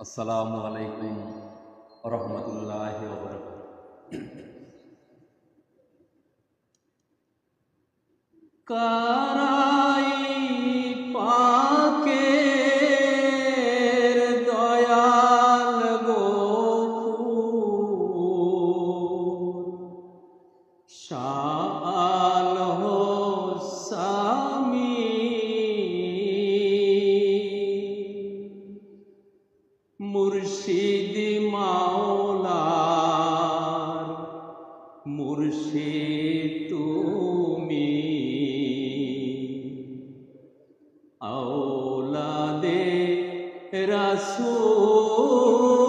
আসসালামু আলাইকুম রহমতুল্লাহ কারাই মুর্শিদ তুমি। আওলাদে রাসূল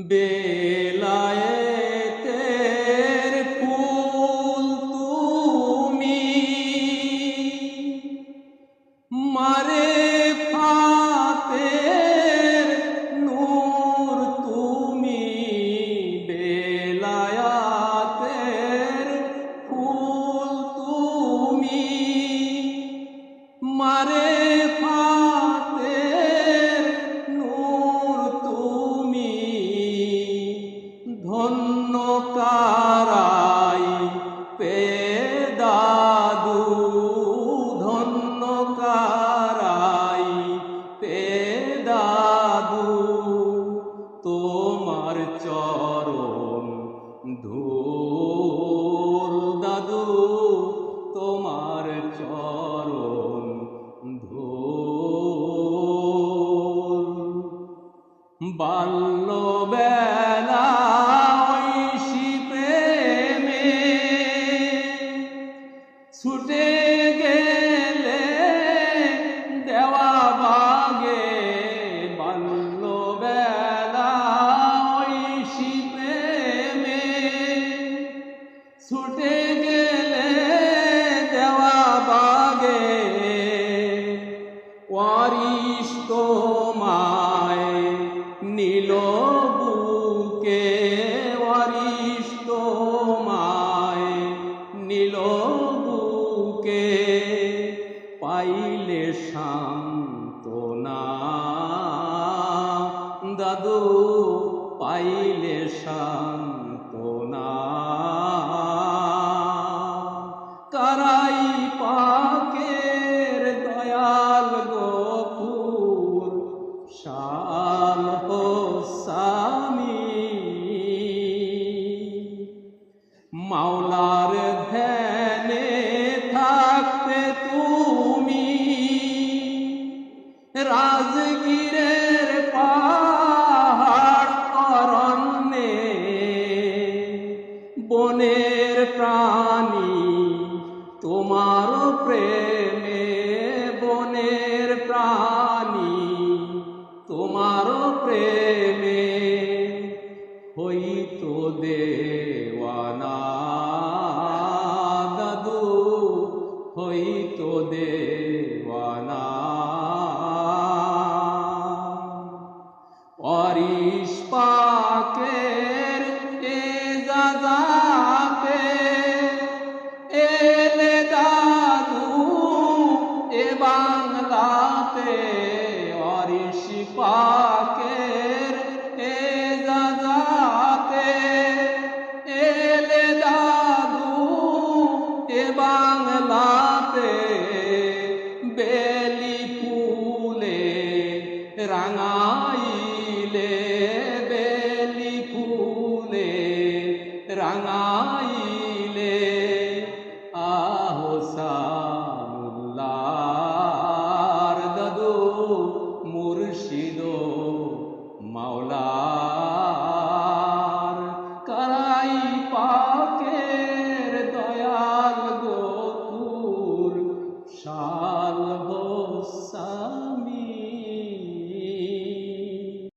বেলায়েতের ফুল তুমি মারে ফাতের নূর তুমি বেলায়াতের ফুল তুমি মারে দাদু তোমার চরণ ধূল। দাদু তোমার চরণ ধূল। বাল্য ছুটে গেলে দেওয়া বাগে। ওয়ারিশ তোমায় নীল বুকে, ওয়ারিশ তোমায় নীল বুকে। পাইলে সান্তনা দাদু, পাইলে সান্তনা মাওলার ধ্যানে থাকতে তুমি। রাজগীরের পাহাড় অরণ্যে বনের প্রাণী তোমার প্রেমে, বনের প্রাণী তোমার প্রেমে হইতো দেওয়ানা দাদু হইতো দেওয়ানা রাঙাইলে আহসানুল্লাহ দাদু মুর্শিদ মাওলা।